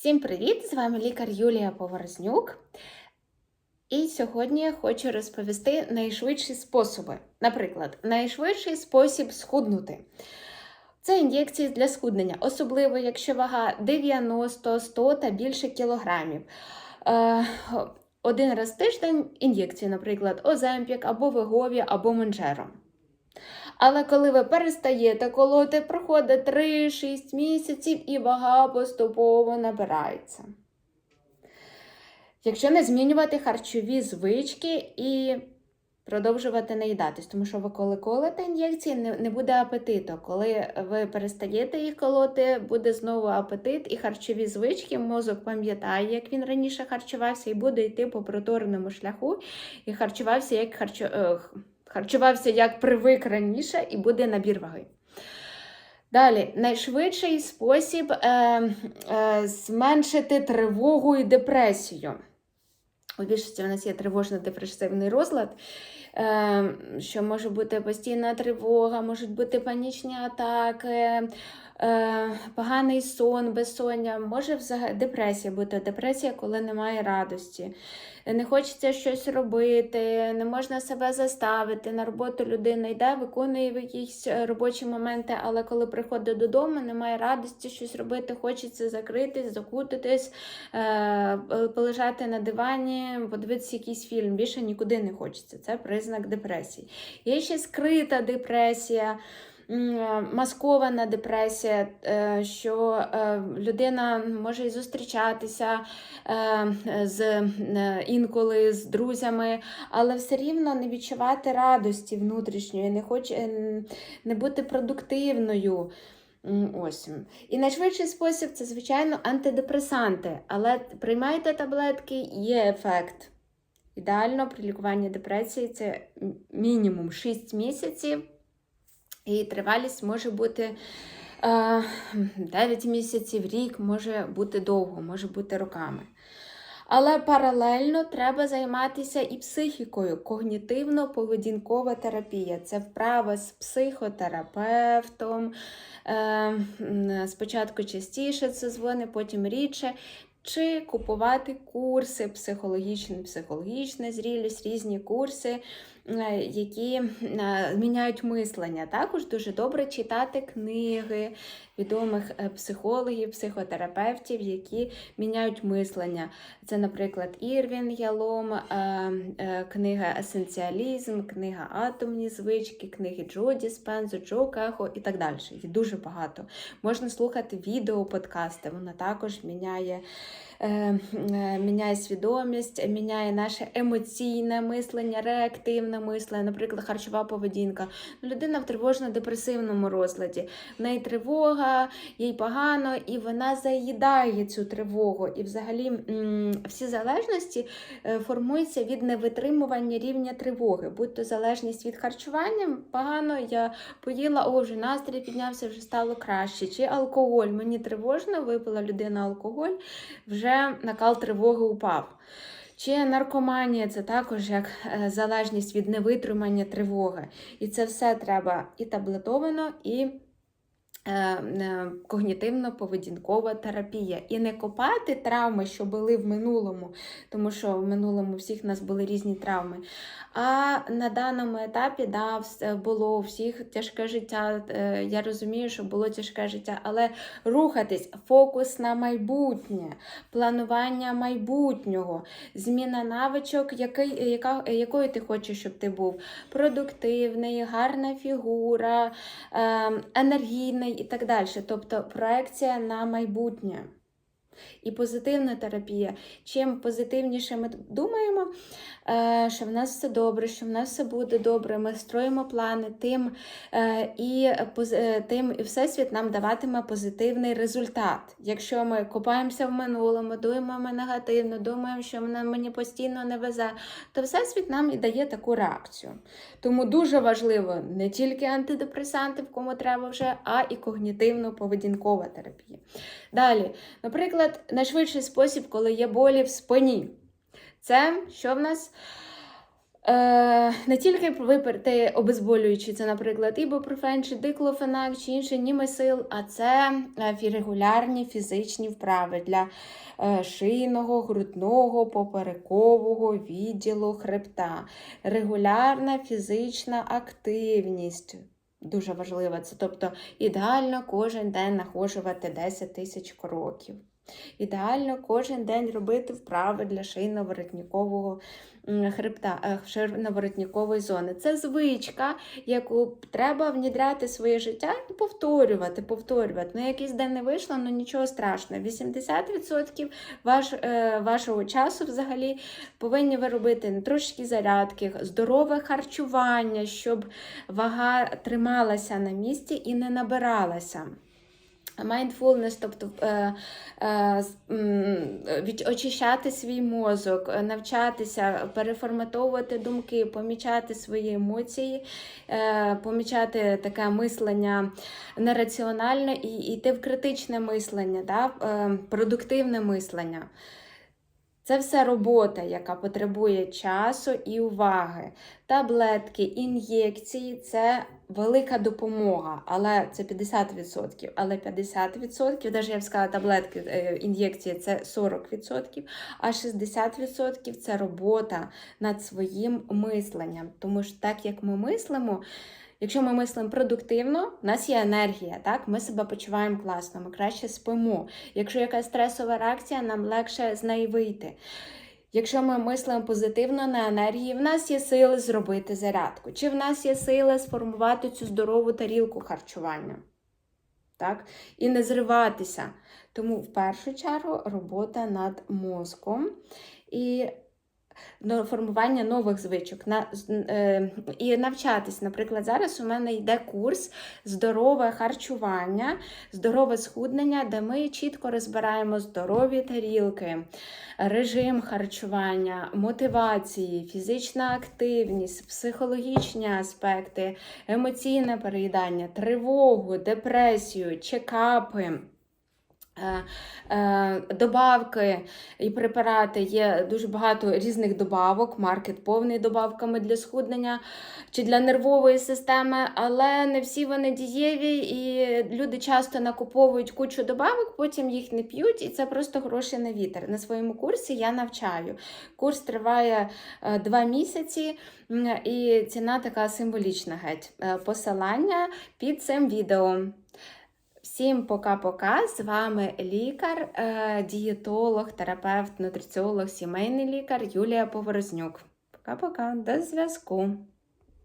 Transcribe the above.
Всім привіт! З вами лікар Юлія Поворознюк. І сьогодні я хочу розповісти найшвидші способи. Наприклад, найшвидший спосіб схуднути. Це ін'єкції для схуднення, особливо якщо вага 90, 100 та більше кілограмів. Е, один раз в тиждень ін'єкції, наприклад, Оземпік або Вегові, або Монджеро. Але коли ви перестаєте колоти, проходить 3-6 місяців і вага поступово набирається. Якщо не змінювати харчові звички і продовжувати наїдатись, тому що ви коли колите ін'єкції, не, буде апетиту. Коли ви перестаєте їх колоти, буде знову апетит і харчові звички. Мозок пам'ятає, як він раніше харчувався, і буде йти по протореному шляху і харчувався як харчо... харчувався як привик раніше, і буде набір ваги. Далі, найшвидший спосіб е, е, зменшити тривогу і депресію. У більшості в нас є тривожно-депресивний розлад, е, що може бути постійна тривога, можуть бути панічні атаки, поганий сон, безсоння, може взагалі депресія бути. Депресія, коли немає радості. Не хочеться щось робити, не можна себе заставити. На роботу людина йде, виконує якісь робочі моменти, але коли приходить додому, немає радості щось робити, хочеться закритись, закутитись, е, полежати на дивані, подивитися якийсь фільм. Більше нікуди не хочеться. Це признак депресії. Є ще скрита депресія. Маскована депресія, е, що е, людина може і зустрічатися е, з інколи з друзями, але все рівно не відчувати радості внутрішньої, не хоче не бути продуктивною. Ось. І найшвидший спосіб це, звичайно, антидепресанти. Але приймайте таблетки, є ефект. Ідеально при лікуванні депресії це мінімум 6 місяців. І тривалість може бути е, 9 місяців, рік, може бути довго, може бути роками. Але паралельно треба займатися і психікою. Когнітивно-поведінкова терапія. Це вправа з психотерапевтом. Е, Спочатку частіше це дзвони, потім рідше. Чи купувати курси психологічні, психологічна зрілість, різні курси, які міняють мислення. Також дуже добре читати книги відомих психологів, психотерапевтів, які міняють мислення. Це, наприклад, Ірвін Ялом, книга Есенціалізм, книга Атомні звички, книги Джоді Спензо, Джо Кехо і так далі. Їх дуже багато. Можна слухати відео, подкасти, вона також міняє. Міняє свідомість, міняє наше емоційне мислення, реактивне мислення, наприклад, харчова поведінка. Людина в тривожно-депресивному розладі. В неї тривога, їй погано, і вона заїдає цю тривогу. І взагалі всі залежності формуються від невитримування рівня тривоги. Будь-то залежність від харчування, погано я поїла, о, вже настрій піднявся, вже стало краще. Чи алкоголь, мені тривожно, випила людина алкоголь, вже накал тривоги упав. Чи наркоманія це також як залежність від невитримання тривоги. І це все треба і таблетовано, і когнітивно-поведінкова терапія. І не копати травми, що були в минулому, тому що в минулому всіх нас були різні травми. А на даному етапі да, було у всіх тяжке життя. Я розумію, що було тяжке життя, але рухатись, фокус на майбутнє, планування майбутнього, зміна навичок, який, яка, якою ти хочеш, щоб ти був продуктивний, гарна фігура, енергійний і так далі. Тобто проекція на майбутнє. І позитивна терапія. Чим позитивніше ми думаємо, що в нас все добре, що в нас все буде добре, ми строїмо плани, тим і тим і Всесвіт нам даватиме позитивний результат. Якщо ми копаємося в минулому, думаємо негативно, думаємо, що мені постійно не везе, то Всесвіт нам і дає таку реакцію. Тому дуже важливо не тільки антидепресанти, в кому треба вже, а і когнітивно-поведінкова терапія. Далі, наприклад, найшвидший спосіб, коли є болі в спині. Це що в нас? Е, не тільки випити обезболюючі, це, наприклад, ібупрофен, чи диклофенак, чи інший німесил, а це е, регулярні фізичні вправи для е, шийного, грудного, поперекового відділу хребта. Регулярна фізична активність. Дуже важлива. Це тобто ідеально кожен день нахожувати 10 тисяч кроків. Ідеально кожен день робити вправи для шийно-воротникового м, хребта, е, шийно-воротникової зони. Це звичка, яку треба внідряти в своє життя і повторювати, повторювати. Ну, якийсь день не вийшло, ну нічого страшного. 80% ваш, е, вашого часу взагалі повинні ви робити трошки зарядки, здорове харчування, щоб вага трималася на місці і не набиралася. Mindfulness, тобто е, е, від, очищати свій мозок, е, навчатися переформатовувати думки, помічати свої емоції, е, помічати таке мислення нераціональне і йти в критичне мислення, да? е, продуктивне мислення. Це все робота, яка потребує часу і уваги. Таблетки, ін'єкції це велика допомога, але це 50%. Але 50%, навіть я б сказала, таблетки, е, ін'єкції це 40%, а 60% це робота над своїм мисленням. Тому що так як ми мислимо, Якщо ми мислимо продуктивно, у нас є енергія, так? ми себе почуваємо класно, ми краще спимо. Якщо якась стресова реакція, нам легше з неї вийти. Якщо ми мислимо позитивно на енергії, в нас є сили зробити зарядку, чи в нас є сили сформувати цю здорову тарілку харчування. Так? І не зриватися. Тому в першу чергу робота над мозком і формування нових звичок на, е, і навчатись. Наприклад, зараз у мене йде курс здорове харчування, здорове схуднення, де ми чітко розбираємо здорові тарілки, режим харчування, мотивації, фізична активність, психологічні аспекти, емоційне переїдання, тривогу, депресію, чекапи. Е, е, Добавки і препарати є дуже багато різних добавок, маркет повний добавками для схуднення чи для нервової системи, але не всі вони дієві, і люди часто накуповують кучу добавок, потім їх не п'ють, і це просто гроші на вітер. На своєму курсі я навчаю. Курс триває е, два місяці, і ціна така символічна геть. Посилання під цим відео. Всім пока-пока. З вами лікар, е, дієтолог, терапевт, нутриціолог, сімейний лікар Юлія Поворознюк. Пока-пока, до зв'язку.